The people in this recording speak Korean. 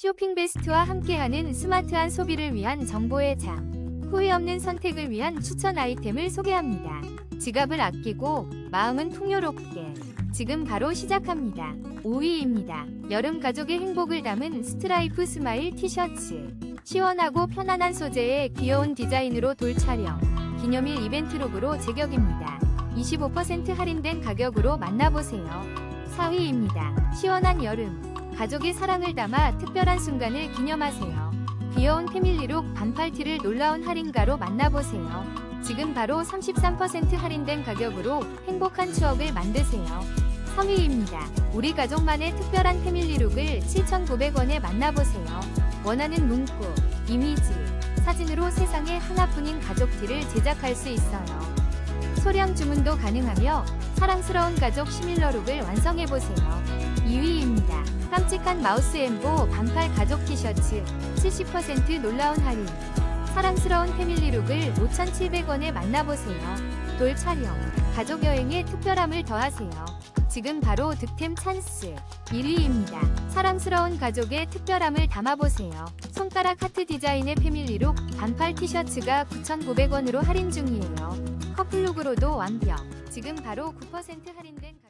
쇼핑 베스트와 함께하는 스마트한 소비를 위한 정보의 장. 후회 없는 선택을 위한 추천 아이템을 소개합니다. 지갑을 아끼고 마음은 풍요롭게. 지금 바로 시작합니다. 5위입니다. 여름 가족의 행복을 담은 스트라이프 스마일 티셔츠. 시원하고 편안한 소재의 귀여운 디자인으로 돌 촬영. 기념일 이벤트 룩으로 제격입니다. 25% 할인된 가격으로 만나보세요. 4위입니다. 시원한 여름. 가족의 사랑을 담아 특별한 순간을 기념하세요. 귀여운 패밀리룩 반팔티를 놀라운 할인가로 만나보세요. 지금 바로 33% 할인된 가격으로 행복한 추억을 만드세요. 3위입니다. 우리 가족만의 특별한 패밀리룩을 7,900원에 만나보세요. 원하는 문구, 이미지, 사진으로 세상에 하나뿐인 가족티를 제작할 수 있어요. 소량 주문도 가능하며 사랑스러운 가족 시밀러룩을 완성해보세요. 2위입니다. 깜찍한 마우스 엠보 반팔 가족 티셔츠 70% 놀라운 할인. 사랑스러운 패밀리룩을 5,700원에 만나보세요. 돌 촬영, 가족 여행에 특별함을 더하세요. 지금 바로 득템 찬스 1위입니다. 사랑스러운 가족의 특별함을 담아보세요. 손가락 하트 디자인의 패밀리룩 반팔 티셔츠가 9,900원으로 할인 중이에요. 커플룩으로도 완벽. 지금 바로 9% 할인된 가...